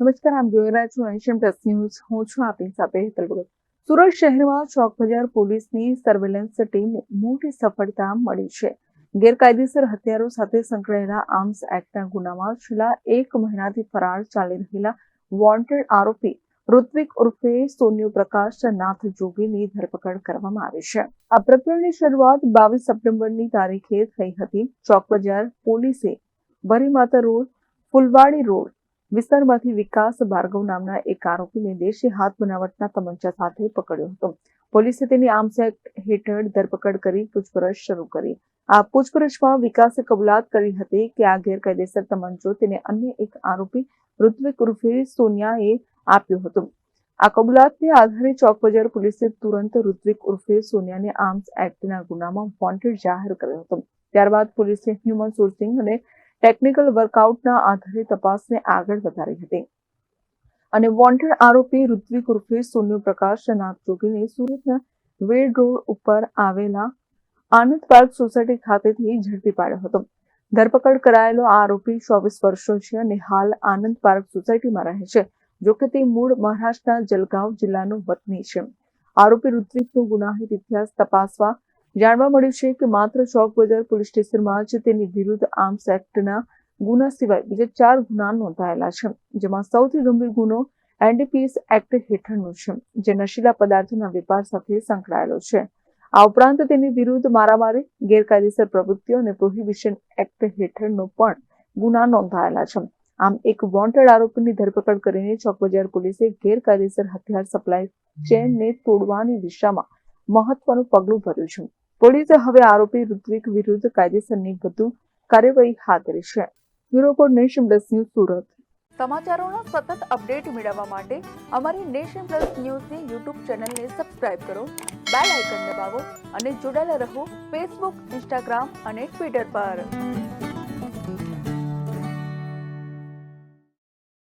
નમસ્કાર આમ જોઈ રહ્યા છો એશિયન પ્લસ ન્યૂઝ હું છું આપની સાથે હેતલ ભગત. સુરત શહેરમાં ચોક બજાર પોલીસની સર્વેલન્સ ટીમને મોટી સફળતા મળી છે. ગેરકાયદેસર હથિયારો સાથે સંકળાયેલા આર્મ્સ એક્ટના ગુનામાં છેલ્લા એક મહિનાથી ફરાર ચાલી રહેલા વોન્ટેડ આરોપી ઋત્વિક ઉર્ફે સોન્યુ પ્રકાશ નાથ જોગીની ધરપકડ કરવામાં આવી છે. આ પ્રકરણની શરૂઆત બાવીસ સપ્ટેમ્બરની તારીખે થઈ હતી. ચોક બજાર પોલીસે બરીમાતા રોડ, ફુલવાડી રોડ વિસ્તારમાંથી વિકાસ ભાર્ગવ નામના એક આરોપીને દેશી હાથ બનાવટના તમંચા સાથે પકડ્યો હતો. પોલીસે તેની આર્મ્સ એક્ટ હેઠળ ધરપકડ કરી, પૂછપરછ શરૂ કરી. આ પૂછપરછમાં વિકાસે કબૂલાત કરી હતી કે આ ગેરકાયદેસર તમંચો તેને અન્ય એક આરોપી ઋત્વિક ઉર્ફે સોનિયાએ આપ્યો હતો. આ કબૂલાતને આધારે ચોક બજાર પોલીસે તુરંત ઋત્વિક ઉર્ફે સોનિયાને આર્મ્સ એક્ટના ગુનામાં વોન્ટેડ જાહેર કર્યો હતો. ત્યારબાદ પોલીસે હ્યુમન સોર્સિંગ અને ટેકનિકલ વર્કઆઉટના આધારે તપાસને આગળ વધારી હતી. અને વોન્ટેડ આરોપી ઋત્વિક ઉર્ફે સોન્યુ પ્રકાશ નાથ જોગીને સુરતના વેડ રોડ ઉપર આવેલા આનંદ પાર્ક સોસાયટી ખાતેથી ઝડપી પાડ્યો હતો. ધરપકડ કરાયેલો આરોપી ચોવીસ વર્ષનો છે અને હાલ આનંદ પાર્ક સોસાયટીમાં રહે છે જોકે તે મૂળ મહારાષ્ટ્રના જલગાંવ જિલ્લાનો વતની છે. આરોપી ઋત્વિકનો ગુનાહિત ઇતિહાસ તપાસવા જાણવા મળ્યું છે કે માત્ર ચોક બજાર પોલીસ સ્ટેશનમાં જ તેની વિરુદ્ધ આર્મ્સ એક્ટના ગુના સિવાય બીજા ચાર ગુના નોંધાયેલા છે, જેમાં સૌથી ગંભીર ગુનો એનડીપીએસ એક્ટ હેઠળનો છે, જે નશીલા પદાર્થોના વેપાર સાથે સંકળાયેલો છે. આ ઉપરાંત તેની વિરુદ્ધ મારામારી, ગેરકાયદેસર પ્રવૃત્તિઓ અને પ્રોહિબિશન એક્ટ હેઠળનો પણ ગુના નોંધાયેલા છે. આમ, એક વોન્ટેડ આરોપીની ધરપકડ કરીને ચોક બજાર પોલીસે ગેરકાયદેસર હથિયાર સપ્લાય ચેનને તોડવાની દિશામાં મહત્વનું પગલું ભર્યું છે. પોલીસે હવે આરોપી ઋત્વિક વિરુદ્ધ કાયદેસરની વધુ કાર્યવાહી હાથ ધરી છે. Bureau report Nation Plus News Surat. સમાચારોનો સતત અપડેટ મેળવવા માટે અમારી નેશન પ્લસ ન્યૂઝની યુટ્યુબ ચેનલને સબસ્ક્રાઇબ કરો, બેલ આઇકન દબાવો અને જોડાયેલા રહો ફેસબુક, ઇન્સ્ટાગ્રામ અને ટ્વિટર પર.